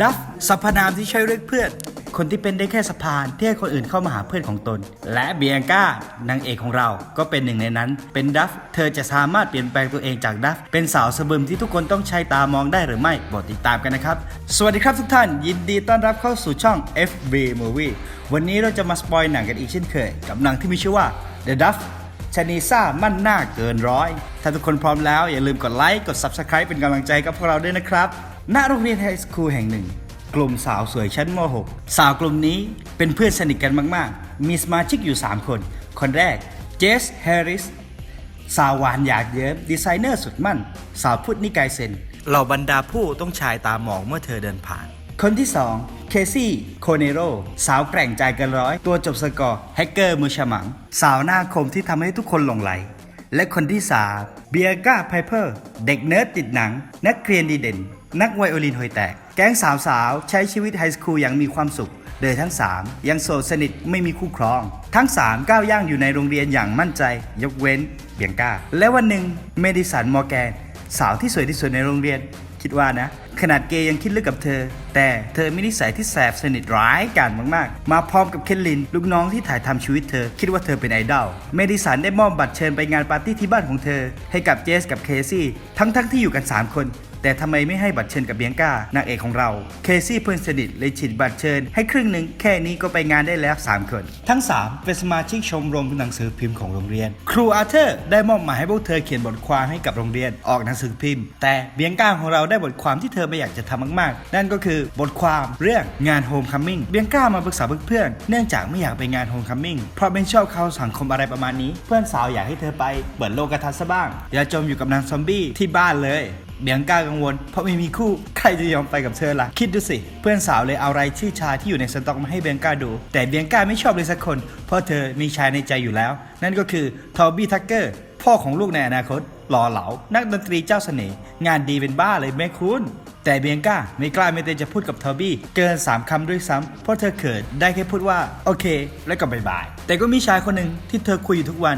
ดัฟสรรพนามที่ใช้เรียกเพื่อน คนที่เป็นได้แค่สะพานที่ให้คนอื่นเข้ามาหาเพื่อนของตน และเบียงก้านางเอกของเราก็เป็นหนึ่งในนั้น เป็นดัฟเธอจะสามารถเปลี่ยนแปลงตัวเองจากดัฟเป็นสาวสะบึมที่ทุกคนต้องใช้ตามองได้หรือไม่โปรดติดตามกันนะครับ สวัสดีครับทุกท่าน ยินดีต้อนรับเข้าสู่ช่อง FB Movie วันนี้เราจะมาสปอยหนังกันอีกเช่นเคย กับหนังที่มีชื่อว่า The Duff ชานีซ่ามั่นหน้าเกินร้อย ถ้าทุกคนพร้อมแล้ว อย่าลืมกดไลค์ กด Subscribe เป็นกำลังใจกับพวกเราด้วยนะครับ ณโรงเรียนไฮสคูลแห่งหนึ่ง กลุ่มสาวสวยชั้นม .6 สาวกลุ่มนี้เป็นเพื่อนสนิทกันมาก ๆ มีสมาชิกอยู่ 3 คน คนแรกเจสแฮร์ริสสาวหวานอยากเยิ้มดีไซเนอร์สุดมั่น สาวพุทธนิกายเซนเหล่าบรรดาผู้ต้องชายตาหมองเมื่อเธอเดินผ่าน คนที่ 2 เคซี่โคเนโรสาวแกร่งใจเกันร้อย ตัวจบสกอร์แฮกเกอร์มือฉมัง สาวหน้าคมที่ทำให้ทุกคนหลงไหล และคนที่ 3 เบียร์ก้าไพเพอร์ เด็กเนิร์ดติดหนัง นักเรียนดีเด่น นักไวโอลินหอยแตก แก๊งสาวสาวใช้ชีวิตไฮสคูลอย่างมีความสุข โดยทั้ง 3 ยังโสดสนิทไม่มีคู่ครอง ทั้ง 3 ก้าวย่างอยู่ในโรงเรียนอย่างมั่นใจ ยกเว้นเบียงก้า และวันหนึ่งเมดิสันมอร์แกน สาวที่สวยที่สุดในโรงเรียน คิดว่านะ ขนาดเกย์ยังคิดลึกกับเธอ แต่เธอมีนิสัยที่แสบสนิทร้ายกาจมากๆ มาพร้อมกับเคนลิน ลูกน้องที่ถ่ายทำชีวิตเธอ คิดว่าเธอเป็นไอดอลเมดิสันได้มอบบัตรเชิญไปงานปาร์ตี้ที่บ้านของเธอ ให้กับเจสกับเคซี่ทั้งๆที่อยู่กัน 3 คน แต่ทำไมไม่ให้บัตรเชิญกับเบียงก้านางเอกของเรา เคซี่เพื่อนสนิทเลยฉีดบัตรเชิญ ให้ครึ่งหนึ่งแค่นี้ก็ไปงานได้แล้ว 3 คน ทั้ง 3 เป็นสมาชิกชมรมหนังสือพิมพ์ของโรงเรียน ครูอาร์เธอร์ได้มอบหมายให้พวกเธอเขียนบทความให้กับโรงเรียนออกหนังสือพิมพ์ แต่เบียงก้าของเราได้บทความที่เธอไม่อยากจะทำมากๆ นั่นก็คือบทความเรื่องงานโฮมคัมมิ่งเบียงก้ามาปรึกษาเพื่อนๆเนื่องจากไม่อยากไปงานโฮมคัมมิ่งเพราะเป็นชอบเข้าสังคมอะไรประมาณนี้ เพื่อนสาวอยากให้เธอไปเปิดโลกทัศน์ซะบ้างอย่าจมอยู่กับนางซอมบี้ที่บ้านเลย เบียงก้ากังวล เพราะไม่มีคู่ใครจะยอมไปกับเธอล่ะ คิดดูสิ เพื่อนสาวเลยเอารายชื่อชายที่อยู่ในสต็อกมาให้เบียงก้าดู แต่เบียงก้าไม่ชอบเลยสักคน เพราะเธอมีชายในใจอยู่แล้ว นั่นก็คือทอบี้ทักเกอร์พ่อของลูกในอนาคตหล่อเหลา นักดนตรีเจ้าเสน่ห์งานดีเป็นบ้าเลยแม่คุณแต่เบียงก้าไม่กล้าไม่เตจะพูดกับทอบี้เกิน 3คำด้วยซ้ำเพราะเธอเขินได้แค่พูดว่า โอเค แล้วก็บายบาย แต่ก็มีชายคนหนึ่งที่เธอคุยอยู่ทุกวัน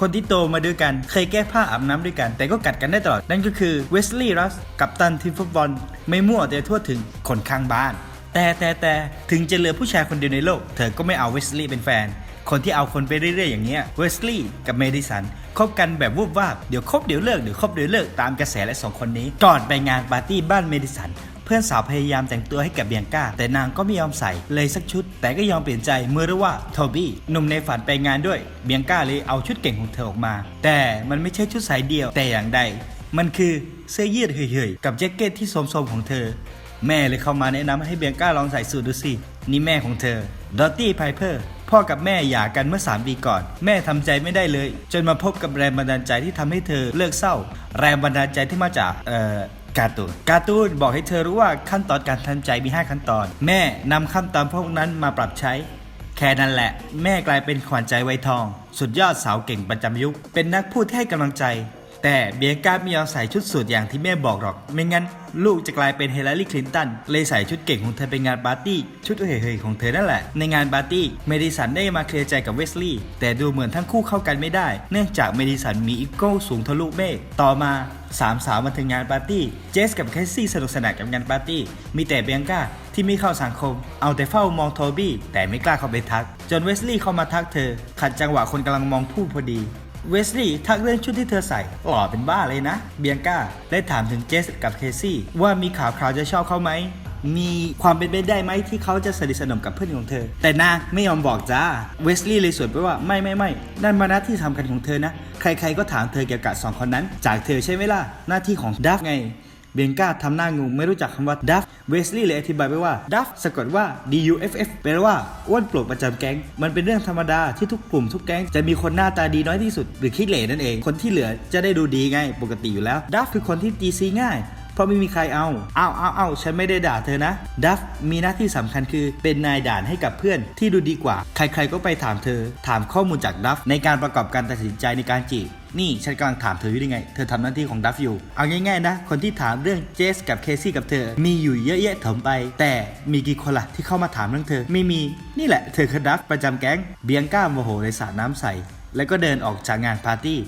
คนที่โตมาด้วยกัน เคยแก้ผ้าอาบน้ำด้วยกัน แต่ก็กัดกันได้ตลอด นั่นก็คือเวสลีย์รัสกับตันทีมฟุตบอล ไม่มั่วแต่ทั่วถึงคนข้างบ้าน แต่แต่แต่ถึงจะเหลือผู้ชายคนเดียวในโลก เธอก็ไม่เอาเวสลีย์เป็นแฟน คนที่เอาคนไปเรื่อยๆอย่างเงี้ยเวสลีย์กับเมดิสันคบกันแบบวูบวาบเดี๋ยวคบเดี๋ยวเลิกเดี๋ยวคบเดี๋ยวเลิกตามกระแสและสองคนนี้ก่อนไปงานปาร์ตี้บ้านเมดิสัน พื่อนสาวพยายามแต่งตัวให้กับเบียงก้า แต่นางก็ไม่ยอมใส่เลยสักชุด แต่ก็ยอมเปลี่ยนใจเมื่อรู้ว่าโทบี้หนุ่มในฝันไปงานด้วยเบียงก้าเลยเอาชุดเก่งของเธอออกมา แต่มันไม่ใช่ชุดสายเดียวแต่อย่างใด มันคือเสื้อยืดเฉยๆกับแจ็คเก็ตที่โสมๆของเธอ แม่เลยเข้ามาแนะนำให้เบียงก้าลองใส่สูทดูสินี่แม่ของเธอดอตตี้ไพเพอร์พ่อกับแม่หย่ากันเมื่อ 3 ปีก่อน แม่ทำใจไม่ได้เลย จนมาพบกับแรงบันดาลใจที่ทำให้เธอเลิกเศร้า แรงบันดาลใจที่มาจากเอ่อ การ์ตูนการ์ตูนบอกให้เธอรู้ว่าขั้นตอนการทำใจมี 5 ขั้นตอน แม่นำขั้นตอนพวกนั้นมาปรับใช้ แค่นั้นแหละ แม่กลายเป็นขวัญใจไวทอง สุดยอดสาวเก่งประจำยุค เป็นนักพูดที่ให้กำลังใจ แต่เบียร์กาไม่ยอมใส่ชุดสูทอย่างที่แม่บอกหรอก ไม่งั้น ลูกจะกลายเป็นเฮเลารีคลินตัน เลยใส่ชุดเก่งของเธอไปงานปาร์ตี้ ชุดเฮ่ยๆของเธอนั่นแหละ ในงานปาร์ตี้เมดิสันได้มาเคลียร์ใจกับเวสลีย์แต่ดูเหมือนทั้งคู่เข้ากันไม่ได้ เนื่องจากเมดิสันมีอีโก้สูงทะลุเมฆต่อมาสามสาวมาถึงงานปาร์ตี้ เจสกับแคสซี่สนุกสนานกับงานปาร์ตี้ มีแต่เบียงก้าที่ไม่เข้าสังคม เอาแต่เฝ้ามองโทบี้แต่ไม่กล้าเข้าไปทัก จนเวสลีย์เข้ามาทักเธอ ขัดจังหวะคนกำลังมองผู้พอดี เวสลีย์ทักเรื่องชุดที่เธอใส่หล่อเป็นบ้าเลยนะ เบียงก้าได้ถามถึงเจสกับเคซี่ว่ามีข่าวคราวจะชอบเขาไหม มีความเป็นไปได้ไหมที่เขาจะสนิทสนมกับเพื่อนของเธอ แต่นางไม่ยอมบอกจ้า เวสลีย์เลยสวนไปว่าไม่ไม่ไม่นั่นมาหน้าที่สำคัญของเธอนะ ใครๆก็ถามเธอเกี่ยวกับสองคนนั้น จากเธอใช่ไหมล่ะหน้าที่ของดัฟไง เบียงก้าทำหน้างงไม่รู้จักคำว่าดัฟเวสลีย์เลยอธิบายไปว่าดัฟสะกดว่า D U F F แปลว่าอ้วนโปรดประจำแก๊ง มันเป็นเรื่องธรรมดาที่ทุกกลุ่มทุกแก๊งจะมีคนหน้าตาดีน้อยที่สุด หรือขี้เหร่นั่นเอง คนที่เหลือจะได้ดูดีไงปกติอยู่แล้วดัฟคือคนที่ตีซีง่าย ราะไม่มีใครเอาเอาเอาเอาฉันไม่ได้ด่าเธอนะ ดัฟมีหน้าที่สำคัญคือเป็นนายด่านให้กับเพื่อนที่ดูดีกว่า ใครๆก็ไปถามเธอ ถามข้อมูลจากดัฟในการประกอบการตัดสินใจในการจีบนี่ฉันกำลังถามเธออยู่ได้ไง เธอทำหน้าที่ของดัฟอยู่ เอาง่ายๆนะ คนที่ถามเรื่องเจสกับเคซี่กับเธอ มีอยู่เยอะแยะถมไป แต่มีกี่คนล่ะที่เข้ามาถามเรื่องเธอ ไม่มี นี่แหละ เธอคือดัฟประจำแก๊ง เบียงก้าโมโหเลยสาดน้ำใส่แล้วก็เดินออกจากงานปาร์ตี้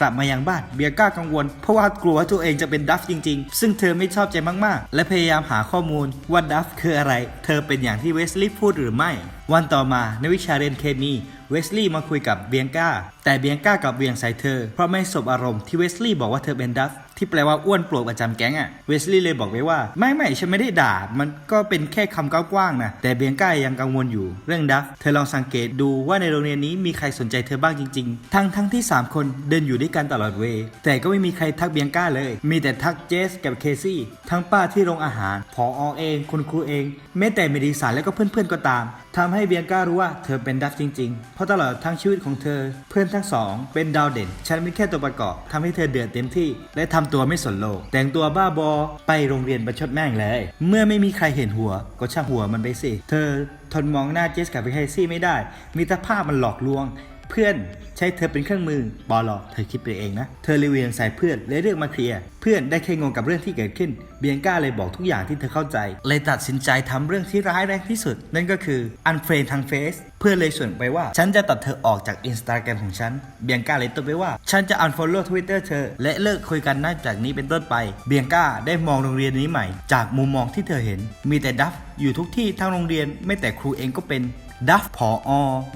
กลับมายังบ้านเบียก้ากังวล เพราะว่ากลัวว่าตัวเองจะเป็นดัฟจริงๆ ซึ่งเธอไม่ชอบใจมากๆ และพยายามหาข้อมูลว่าดัฟคืออะไร เธอเป็นอย่างที่เวสลีย์พูดหรือไม่ วันต่อมาในวิชาเรียนเคมีเวสลีย์มาคุยกับเบียงก้า แต่เบียงก้ากับเวียงใส่เธอ เพราะไม่สบอารมณ์ที่เวสลีย์บอกว่าเธอเป็นดัฟที่แปลว่าอ้วนปลวกประจำแก๊งอะเวสลีย์เลยบอกไว้ว่า ไม่ไม่ฉันไม่ได้ด่า มันก็เป็นแค่คำกว้างๆนะ แต่เบียงก้ายังกังวลอยู่ เรื่องดัฟเธอลองสังเกตดูว่าในโรงเรียนนี้มีใครสนใจเธอบ้างจริง ๆ ทั้งทั้งที่ 3 คนเดินอยู่ด้วยกันตลอดเวย์แต่ก็ไม่มีใครทักเบียงก้าเลย มีแต่ทักเจสกับเคซี่ ทั้งป้าที่โรงอาหารพออเอง คุณครูเอง แม้แต่เมดิสันและก็เพื่อนๆก็ตาม ทำให้เบียงก้ารู้ว่าเธอเป็นดัฟจริง ๆ เพราะตลอดทั้งชีวิตของเธอ เพื่อนทั้งสอง เป็นดาวเด่น ฉันเป็นแค่ตัวประกอบทำให้เธอเดือดเต็มที่ และทำตัวไม่สนโลก แต่งตัวบ้าบอไปโรงเรียนประชดแม่งเลย เมื่อไม่มีใครเห็นหัว ก็ช่างหัวมันไปสิ เธอทนมองหน้าเจสกับไฮซี่ไม่ได้ มีแต่ภาพมันหลอกลวง เพื่อนใช้เธอเป็นเครื่องมือปอลอเธอคิดไปเองนะ เธอเลยเวียงใส่เพื่อนและเรื่องมาเคลียร์ เพื่อนได้แค่งงกับเรื่องที่เกิดขึ้น เบียงก้าเลยบอกทุกอย่างที่เธอเข้าใจ เลยตัดสินใจทำเรื่องที่ร้ายแรงที่สุด นั่นก็คืออันเฟรนทางเฟซเพื่อนเลยส่วนไปว่า ฉันจะตัดเธอออกจากอินสตาแกรมของฉัน เบียงก้าเลยตอบไปว่า ฉันจะ unfollow Twitter เธอ และเลิกคุยกันนับจากนี้เป็นต้นไป เบียงก้าได้มองโรงเรียนนี้ใหม่ จากมุมมองที่เธอเห็น มีแต่ดัฟอยู่ทุกที่ทั้งโรงเรียน ไม่แต่ครูเองก็เป็น ดัฟผออ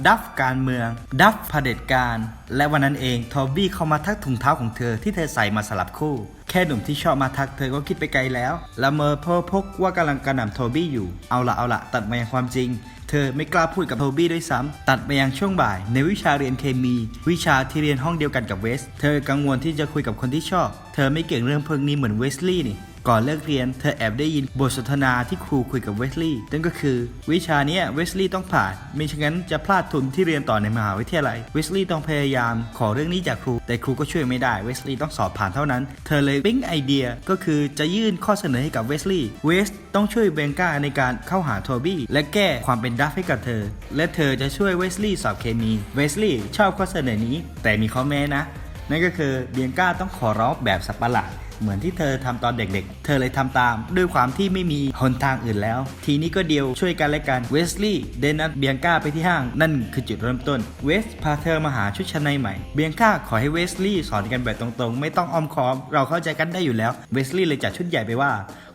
ดัฟการเมือง ดัฟเผด็จการ และวันนั้นเองทอบี้เข้ามาทักถุงเท้าของเธอที่เธอใส่มาสลับคู่ แค่หนุ่มที่ชอบมาทักเธอก็คิดไปไกลแล้ว ละเมอเพ้อพกว่ากำลังกระหน่ำโทบี้อยู่ เอาละเอาละตัดมายังความจริง เธอไม่กล้าพูดกับโทบี้ด้วยซ้ำตัดไปยังช่วงบ่าย ในวิชาเรียนเคมี วิชาที่เรียนห้องเดียวกันกับเวส เธอกังวลที่จะคุยกับคนที่ชอบ เธอไม่เก่งเรื่องพวกนี้เหมือนเวสลีย์นี่ ก่อนเลิกเรียน เธอแอบได้ยินบทสนทนาที่ครูคุยกับเวสลีย์นั่นก็คือ วิชานี้เวสลีย์ต้องผ่านไม่เช่นนั้นจะพลาดทุนที่เรียนต่อในมหาวิทยาลัยเวสลีย์ต้องพยายามขอเรื่องนี้จากครู แต่ครูก็ช่วยไม่ได้เวสลีย์ต้องสอบผ่านเท่านั้น เธอเลยปิ๊งไอเดียก็คือจะยื่นข้อเสนอให้กับเวสลีย์เวสต้องช่วยเบงก้าในการเข้าหาโทบี้และแก้ความเป็นดัฟให้กับเธอ และเธอจะช่วยเวสลีย์สอบเคมีเวสลีย์ชอบข้อเสนอนี้ แต่มีข้อแม้นะ นั่นก็คือเบียงก้าต้องขอร้องแบบสับประหลาด เหมือนที่เธอทำตอนเด็กๆ เธอเลยทำตาม ด้วยความที่ไม่มีหนทางอื่นแล้ว ทีนี้ก็เดียวช่วยกันและกันเวสลีย์เดนัทเบียงก้าไปที่ห้าง นั่นคือจุดเริ่มต้น เวสพาเธอมาหาชุดชั้นในใหม่ เบียงก้าขอให้เวสลีย์สอนกันแบบตรงๆ ไม่ต้องอ้อมค้อม เราเข้าใจกันได้อยู่แล้ว เวสลีย์เลยจัดชุดใหญ่ไปว่า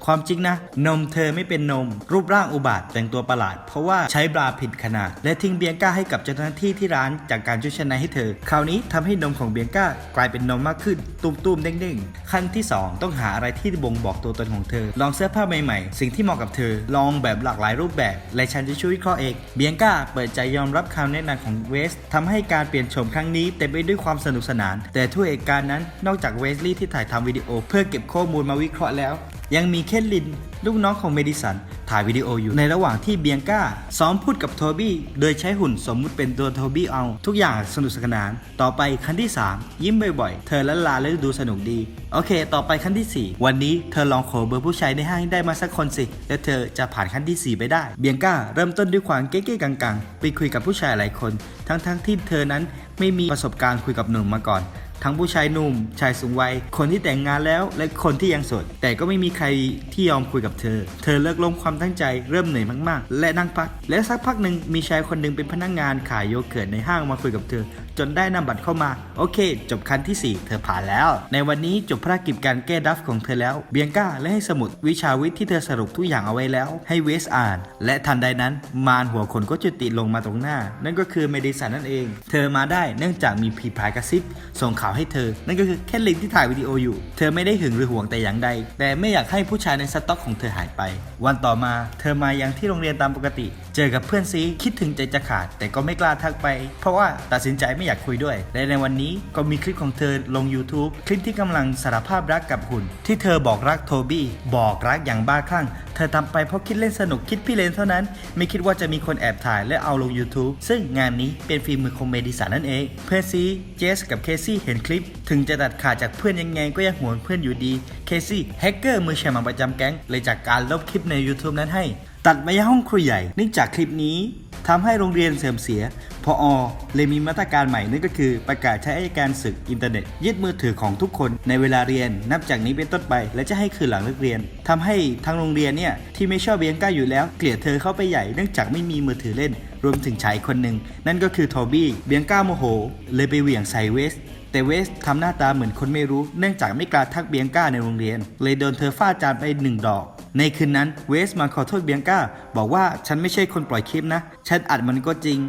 ความจริงนะ นมเธอไม่เป็นนม รูปร่างอุบาทแต่งตัวประหลาด เพราะว่าใช้บราผิดขนาด และทิ้งเบียงก้าให้กับเจ้าหน้าที่ที่ร้านจากการชุดชั้นในให้เธอ คราวนี้ทำให้นมของเบียงก้ากลายเป็นนมมากขึ้น ตุ้มๆเด้งๆขั้นที่ 2 ต้องหาอะไรที่บ่งบอกตัวตนของเธอ ลองเสื้อผ้าใหม่ๆ สิ่งที่เหมาะกับเธอ ลองแบบหลากหลายรูปแบบ และฉันจะช่วยวิเคราะห์เองเบียงก้าเปิดใจยอมรับคำแนะนำของเวสทำให้การเปลี่ยนโฉมครั้งนี้เต็มไปด้วยความสนุกสนาน แต่ทั่วเหตุการณ์นั้นนอกจากเวสลีย์ที่ถ่ายทำวิดีโอเพื่อเก็บข้อมูลมาวิเคราะห์แล้ว ยังมีเคทลิน ลูกน้องของเมดิสัน ถ่ายวิดีโออยู่ในระหว่างที่เบียงก้า ซ้อมพูดกับโทบี้ โดยใช้หุ่นสมมุติเป็นตัวโทบี้เอา ทุกอย่างสนุกสนาน ต่อไปขั้นที่ 3 ยิ้มบ่อยๆ เธอละลาและดูสนุกดี โอเค ต่อไปขั้นที่ 4 วันนี้เธอลองขอเบอร์ผู้ชายในห้างได้มาสักคนสิ แล้วเธอจะผ่านขั้นที่ 4 ไปได้ เบียงก้าเริ่มต้นด้วยความเก๊ๆกังๆ ไปคุยกับผู้ชายหลายคน ทั้งๆที่เธอนั้นไม่มีประสบการณ์คุยกับหนุ่มมาก่อน ทั้งผู้ชายหนุ่ม ชายสูงวัย คนที่แต่งงานแล้วและคนที่ยังโสด แต่ก็ไม่มีใครที่ยอมคุยกับเธอ เธอเลิกลงความตั้งใจเริ่มเหนื่อยมากๆ และนั่งพัก และสักพักหนึ่งมีชายคนหนึ่งเป็นพนักงานขายโยเกิร์ตในห้างมาคุยกับเธอจนได้นำบัตรเข้ามา โอเค จบขั้นที่ 4 เธอผ่านแล้ว ในวันนี้จบภารกิจการแก้ดัฟของเธอแล้ว เบียงก้าและให้สมุดวิชาวิทย์ที่เธอสรุปทุกอย่างเอาไว้แล้ว ให้เวสอ่าน และทันใดนั้น มารหัวขนก็จุติลงมาตรงหน้า นั่นก็คือเมดิสันนั่นเอง เธอมาได้เนื่องจากมีผีพายกระซิบส่งข่าวให้เธอ นั่นก็คือแค่ลิงที่ถ่ายวิดีโออยู่ เธอไม่ได้หึงหรือห่วงแต่อย่างใด แต่ไม่อยากให้ผู้ชายในสต็อกของเธอหายไป วันต่อมา เธอมายังที่โรงเรียนตามปกติเจอกับเพื่อนซีคิดถึงใจจะขาด แต่ก็ไม่กล้าทักไป เพราะว่าตัดสินใจไม่อยากคุยด้วย และในวันนี้ก็มีคลิปของเธอลง YouTube คลิปที่กำลังสารภาพรักกับหุ่น ที่เธอบอกรักโทบี้บอกรักอย่างบ้าคลั่ง เธอทำไปเพราะคิดเล่นสนุกคิดพี่เลนเท่านั้น ไม่คิดว่าจะมีคนแอบถ่ายและเอาลง YouTube ซึ่งงานนี้เป็นฝีมือของเมดิสันนั่นเองเพื่อนซีเจสกับเคซี่เห็นคลิป ถึงจะตัดขาดจากเพื่อนยังไงก็ยังหวงเพื่อนอยู่ดีเคซี่แฮกเกอร์มือแชร์มาประจำแก๊งเลยจากการลบคลิปใน YouTube นั้นให้ ตัดมายังห้องครูใหญ่เนื่องจากคลิปนี้ทำให้โรงเรียนเสื่อมเสีย พออเลยมีมาตรการใหม่นั่นก็คือ ประกาศใช้อัยการศึกอินเทอร์เน็ต ยึดมือถือของทุกคนในเวลาเรียน นับจากนี้เป็นต้นไป และจะให้คืนหลังเลิกเรียนทำให้ทางโรงเรียนเนี่ยที่ไม่ชอบเบียงก้าอยู่แล้ว เกลียดเธอเข้าไปใหญ่เนื่องจากไม่มีมือถือเล่น รวมถึงชายคนหนึ่งนั่นก็คือโทบี้เบียงก้าโมโห เลยไปเหวี่ยงใส่เวส แต่เวสทำหน้าตาเหมือนคนไม่รู้ เนื่องจากไม่กล้าทักเบียงก้าในโรงเรียน เลยโดนเธอฟาดจานไปหนึ่งดอก ในคืนนั้นเวสมาขอโทษเบียงก้า บอกว่าฉันไม่ใช่คนปล่อยคลิปนะ ฉันอัดมันก็จริง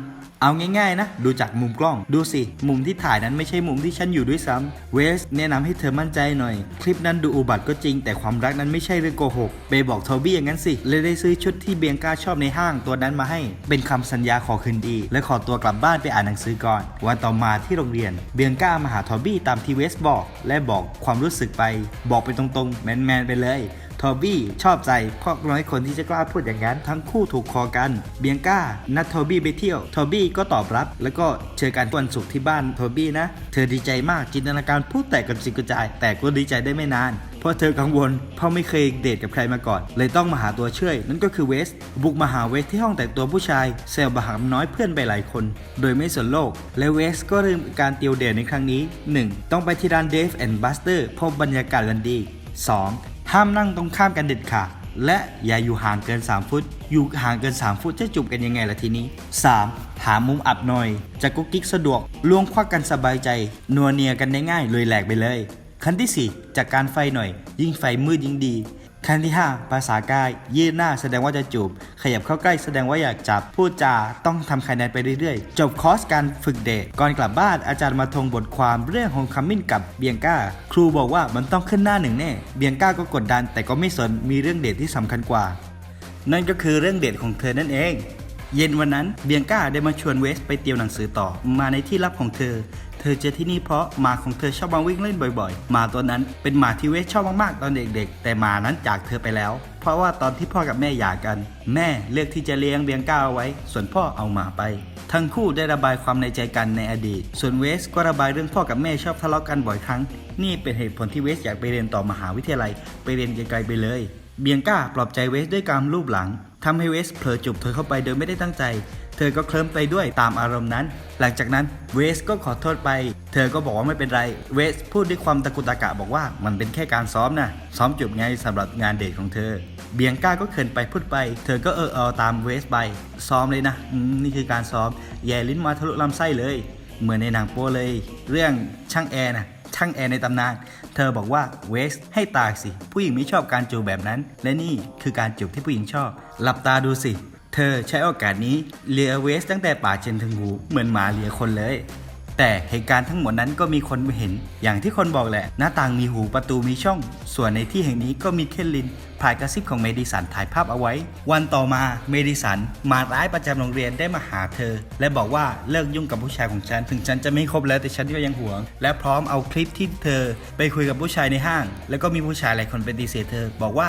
เอาง่ายๆนะ ดูจากมุมกล้อง ดูสิ มุมที่ถ่ายนั้นไม่ใช่มุมที่ฉันอยู่ด้วยซ้ำเวสแนะนำให้เธอมั่นใจหน่อย คลิปนั้นดูอุบัติก็จริง แต่ความรักนั้นไม่ใช่เรื่องโกหกไปบอกโทบี้อย่างนั้นสิเลยได้ซื้อชุดที่เบียงก้าชอบในห้างตัวนั้นมาให้ เป็นคำสัญญาขอคืนดี และขอตัวกลับบ้านไปอ่านหนังสือก่อน วันต่อมาที่โรงเรียน เบียงก้ามาหาทอบี้ตามที่เวสบอก และบอกความรู้สึกไป บอกไปตรงๆ แมนๆไปเลย ทอบี้ชอบใจเพราะน้อยคนที่จะกล้าพูดอย่างนั้น ทั้งคู่ถูกคอกัน เบียงก้า นัดทอบี้ไปเที่ยว ทอบี้ก็ตอบรับ แล้วก็เจอกันวันศุกร์ที่บ้านทอบี้นะ เธอดีใจมากจินตนาการพูดแตกกับจิกกระจาย แต่ก็ดีใจได้ไม่นานเพราะเธอกังวลเพราะไม่เคยเดทกับใครมาก่อน เลยต้องมาหาตัวช่วย นั่นก็คือเวส บุกมาหาเวสที่ห้องแต่งตัวผู้ชายเซลบาหามน้อยเพื่อนไปหลายคน โดยไม่สนโลก และเวสก็เริ่มการเตียวเดทในครั้งนี้ 1. ต้องไปที่ร้านเดฟแอนด์บัสเตอร์พราะบรรยากาศกันดี 2. ห้ามนั่งตรงข้ามกันเด็ดขาดและอย่าอยู่ห่างเกิน 3 ฟุต อยู่ห่างเกิน 3 ฟุตจะจูบกันยังไงล่ะทีนี้ 3. หามุมอับหน่อย จะกุ๊กกิ๊กสะดวกล่วงควักกันสบายใจ นัวเนียกันได้ง่ายเลยแหลกไปเลย ขั้นที่ 4 จากการไฟหน่อย ยิ่งไฟมืดยิ่งดี ขั้นที่ 5 ภาษากาย ยืดหน้าแสดงว่าจะจูบ ขยับเข้าใกล้แสดงว่าอยากจับ พูดจาต้องทำคะแนนไปเรื่อยๆ จบคอร์สการฝึกเดทก่อนกลับบ้านอาจารย์มาทงบทความเรื่องของคัมมินกับเบียงก้า ครูบอกว่ามันต้องขึ้นหน้าหนึ่งแน่ เบียงก้าก็กดดัน แต่ก็ไม่สนมีเรื่องเดทที่สำคัญกว่า นั่นก็คือเรื่องเดทของเธอนั่นเอง เย็นวันนั้นเบียงก้าได้มาชวนเวสไปเตียวหนังสือต่อมาในที่ลับของเธอ ธอเจอที่นี่เพราะหมาของเธอชอบมาวิ่งเล่นบ่อยๆหมาตัวนั้นเป็นหมาที่เวสชอบมากๆตอนเด็กๆ แต่หมานั้นจากเธอไปแล้ว เพราะว่าตอนที่พ่อกับแม่หย่ากัน แม่เลือกที่จะเลี้ยงเบียงก้าเอาไว้ ส่วนพ่อเอาหมาไป ทั้งคู่ได้ระบายความในใจกันในอดีต ส่วนเวสก็ระบายเรื่องพ่อกับแม่ชอบทะเลาะกันบ่อยครั้ง นี่เป็นเหตุผลที่เวสอยากไปเรียนต่อมหาวิทยาลัย ไปเรียนไกลๆไปเลย เบียงก้าปลอบใจเวสด้วยการลูบหลังทำให้เวสเผลอจูบเธอเข้าไปโดยไม่ได้ตั้งใจ เธอก็เคลิ้มไปด้วยตามอารมณ์นั้น หลังจากนั้นเวสก็ขอโทษไป เธอก็บอกว่าไม่เป็นไร เวสพูดด้วยความตะกุตะกะบอกว่ามันเป็นแค่การซ้อมนะซ้อมจบไงสำหรับงานเดทของเธอ เบียงก้าก็เขินไปพูดไป เธอก็เออเออตามเวสไป ซ้อมเลยนะนี่คือการซ้อม แย่ลิ้นมาทะลุลำไส้เลย เหมือนในหนังโป้เลย เรื่องช่างแอร์นะช่างแอร์ในตำนาน เธอบอกว่าเวสให้ตายสิ ผู้หญิงไม่ชอบการจูบแบบนั้น และนี่คือการจูบที่ผู้หญิงชอบ หลับตาดูสิ เธอใช้โอกาสนี้เลียเวสตั้งแต่ป่ากจนถึงหูเหมือนหมาเลียคนเลย แต่เหตุการณ์ทั้งหมดนั้นก็มีคนเห็น อย่างที่คนบอกแหละ หน้าต่างมีหูประตูมีช่อง ส่วนในที่แห่งนี้ก็มีเคลลินพายกระซิบของเมดิสันถ่ายภาพเอาไว้ วันต่อมาเมดิสันมาร้ายประจำโรงเรียนได้มาหาเธอ และบอกว่าเลิกยุ่งกับผู้ชายของฉัน ถึงฉันจะไม่คบแล้วแต่ฉันก็ยังหวง และพร้อมเอาคลิปที่เธอ ไปคุยกับผู้ชายในห้าง แล้วก็มีผู้ชายหลายคนปฏิเสธเธอ บอกว่า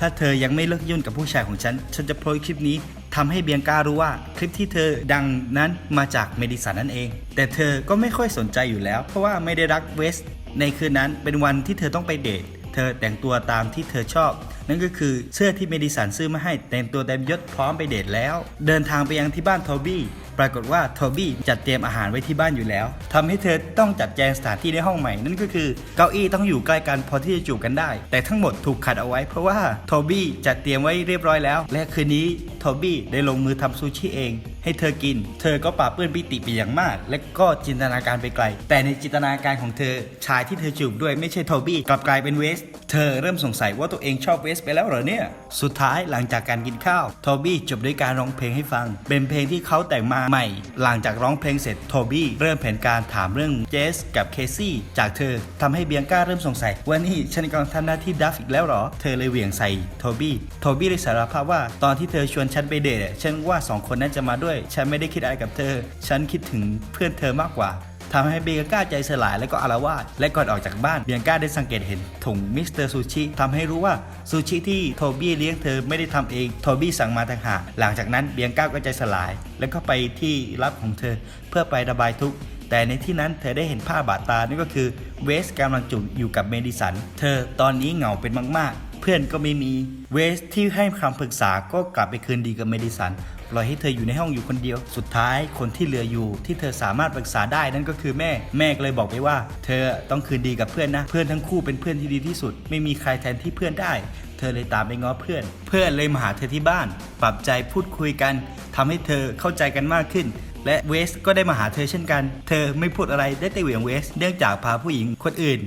ถ้าเธอยังไม่เลิกยุ่งกับผู้ชายของฉัน ฉันจะโพสต์คลิปนี้ ทำให้เบียงก้ารู้ว่าคลิปที่เธอดังนั้นมาจากเมดิสันนั่นเอง แต่เธอก็ไม่ค่อยสนใจอยู่แล้ว เพราะว่าไม่ได้รักเวส ในคืนนั้นเป็นวันที่เธอต้องไปเดทเธอแต่งตัวตามที่เธอชอบ นั่นก็คือเสื้อที่เมดิสันซื้อมาให้แต่งตัวเต็มยศพร้อมไปเดทแล้ว เดินทางไปยังที่บ้านโทบี้ปรากฏว่าโทบี้จัดเตรียมอาหารไว้ที่บ้านอยู่แล้วทำให้เธอต้องจัดแจงสถานที่ในห้องใหม่ นั่นก็คือเก้าอี้ต้องอยู่ใกล้กันพอที่จะจูบกันได้ แต่ทั้งหมดถูกขัดเอาไว้เพราะว่าโทบี้จัดเตรียมไว้เรียบร้อยแล้ว และคืนนี้ ทบี้ได้ลงมือทำซูชิเอง ให้เธอกิน เธอก็ปราบปลื้มปิติไปอย่างมาก และก็จินตนาการไปไกล แต่ในจินตนาการของเธอชายที่เธอจูบด้วยไม่ใช่โทบี้กลับกลายเป็นเวส เธอเริ่มสงสัยว่าตัวเองชอบเวสไปแล้วเหรอเนี่ย สุดท้ายหลังจากการกินข้าวโทบี้จบด้วยการร้องเพลงให้ฟัง เป็นเพลงที่เขาแต่งมาใหม่ หลังจากร้องเพลงเสร็จโทบี้เริ่มแผนการถามเรื่องเจสกับเคซี่จากเธอทำให้เบียงก้าเริ่มสงสัยว่านี่ฉันกำลังทำหน้าที่ดัฟอีกแล้วเหรอ เธอเลยเหวี่ยงใส่โทบี้โทบี้เลยสารภาพว่าตอนที่เธอชวนฉันไปเดทฉันว่าสองคนนั้นจะมาด้วย ฉันไม่ได้คิดอะไรกับเธอ ฉันคิดถึงเพื่อนเธอมากกว่าทำให้เบียงก้าใจสลายและก็อารวาสและก่อนออกจากบ้านเบียงก้าได้สังเกตเห็นถุงมิสเตอร์ซูชิทำให้รู้ว่าซูชิที่โทบี้เลี้ยงเธอไม่ได้ทำเองโทบี้สั่งมาต่างหากหลังจากนั้นเบียงก้าก็ใจสลาย แล้วก็ไปที่รับของเธอเพื่อไประบายทุกข์แต่ในที่นั้นเธอได้เห็นภาบาดตานั่นก็คือเวสกำลังจุ่มอยู่กับเมดิสัน เธอตอนนี้เหงาเป็นมากๆ เพื่อนก็ไม่มีเวสที่ให้คำปรึกษาก็กลับไปคืนดีกับเมดิสันปล่อยให้เธออยู่ในห้องอยู่คนเดียว สุดท้ายคนที่เหลืออยู่ ที่เธอสามารถปรึกษาได้นั่นก็คือแม่ แม่ก็เลยบอกไปว่า เธอต้องคืนดีกับเพื่อนนะ เพื่อนทั้งคู่เป็นเพื่อนที่ดีที่สุด ไม่มีใครแทนที่เพื่อนได้ เธอเลยตามไปง้อเพื่อน เพื่อนเลยมาหาเธอที่บ้าน ปรับใจพูดคุยกันทำให้เธอเข้าใจกันมากขึ้น และเวสก็ได้มาหาเธอเช่นกัน เธอไม่พูดอะไรได้แต่เหวี่ยงเวส เนื่องจากพาผู้หญิงคนอื่น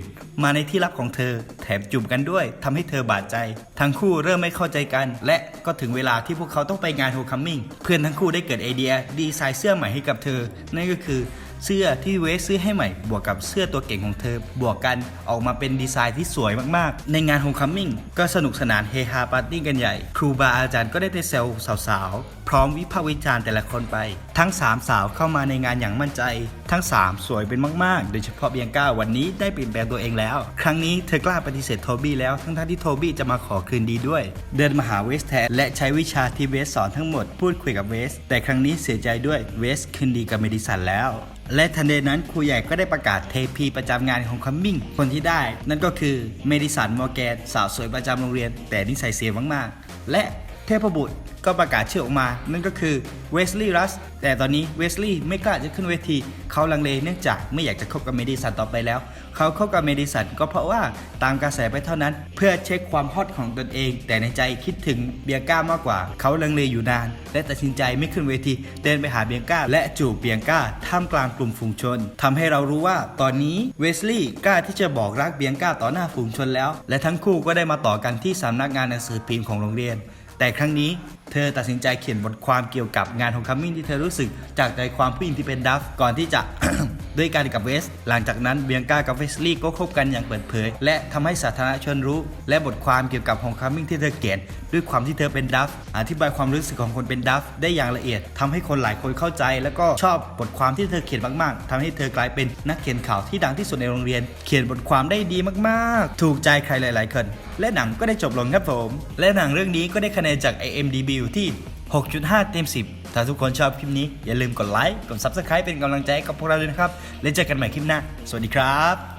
มาในที่ลับของเธอ แถมจูบกันด้วยทำให้เธอบาดใจ ทั้งคู่เริ่มไม่เข้าใจกัน และก็ถึงเวลาที่พวกเขาต้องไปงานโฮคัมมิ่ง เพื่อนทั้งคู่ได้เกิดไอเดีย ดีไซน์เสื้อใหม่ให้กับเธอ นั่นก็คือ เสื้อที่เวสซื้อให้ใหม่ บวกกับเสื้อตัวเก่งของเธอ บวกกันออกมาเป็นดีไซน์ที่สวยมากๆ ในงานโฮมคัมมิ่งก็สนุกสนานเฮฮาปาร์ตี้กันใหญ่ ครูบาอาจารย์ก็ได้ไปเซลสาวๆ พร้อมวิพากษ์วิจารณ์แต่ละคนไป ทั้ง 3 สาวเข้ามาในงานอย่างมั่นใจ ทั้ง 3 สวยเป็นมากๆ โดยเฉพาะเบียงก้าวันนี้ได้เปลี่ยนแปลงตัวเองแล้ว ครั้งนี้เธอกล้าปฏิเสธโทบี้แล้วทั้งๆที่โทบี้จะมาขอคืนดีด้วย เดินมาหาเวสแทนและใช้วิชาที่เวสสอนทั้งหมดพูดคุยกับเวส แต่ครั้งนี้เสียใจด้วยเวสคืนดีกับเมดิสันแล้ว และทันใดนั้นครูใหญ่ก็ได้ประกาศเทพีประจำงานของคัมมิ่ง คนที่ได้ นั่นก็คือเมดิสันมอร์แกนสาวสวยประจำโรงเรียน แต่นิสัยเสียมากๆ และเทพบุตรก็ประกาศชื่อออกมา นั่นก็คือเวสลีย์รัสแต่ตอนนี้เวสลีย์ไม่กล้าจะขึ้นเวที เขาลังเลเนื่องจากไม่อยากจะคบกับเมดิสันต่อไปแล้ว เขาคบกับเมดิสันก็เพราะว่าตามกระแสไปเท่านั้น เพื่อเช็คความฮอตของตนเอง แต่ในใจคิดถึงเบียก้ามากกว่า เขาลังเลอยู่นาน และตัดสินใจไม่ขึ้นเวที เดินไปหาเบียก้า และจูบเบียก้าท่ามกลางกลุ่มฝูงชนทำให้เรารู้ว่าตอนนี้เวสลีย์กล้าที่จะบอกรักเบียก้าต่อหน้าฝูงชนแล้ว และทั้งคู่ก็ได้มาต่อกันที่สำนักงานหนังสือพิมพ์ของโรงเรียนแต่ครั้งนี้เธอตัดสินใจเขียนบทความเกี่ยวกับงานของคัมมิ่งที่เธอรู้สึกจากใจความผู้หญิงที่เป็นดัฟก่อนที่จะ ด้วยกันกับเวส หลังจากนั้นเบียงก้ากับเวสลีย์ก็คบกันอย่างเปิดเผย และทำให้สาธารณชนรู้ และบทความเกี่ยวกับของคัมมิ่งที่เธอเขียนด้วยความที่เธอเป็นดัฟอธิบายความรู้สึกของคนเป็นดัฟได้อย่างละเอียดทำให้คนหลายคนเข้าใจ แล้วก็ชอบบทความที่เธอเขียนมากๆทำให้เธอกลายเป็นนักเขียนข่าวที่ดังที่สุดในโรงเรียน เขียนบทความได้ดีมากๆ ถูกใจใครหลาย ๆ คน และหนังก็ได้จบลงครับผม และหนังเรื่องนี้ก็ได้คะแนนจาก IMDb อยู่ที่ 6.5 เต็ม 10 ถ้าทุกคนชอบคลิปนี้อย่าลืมกดไลค์ กด Subscribe เป็นกำลังใจกับพวกเราด้วยนะครับ แล้วเจอกันใหม่คลิปหน้า สวัสดีครับ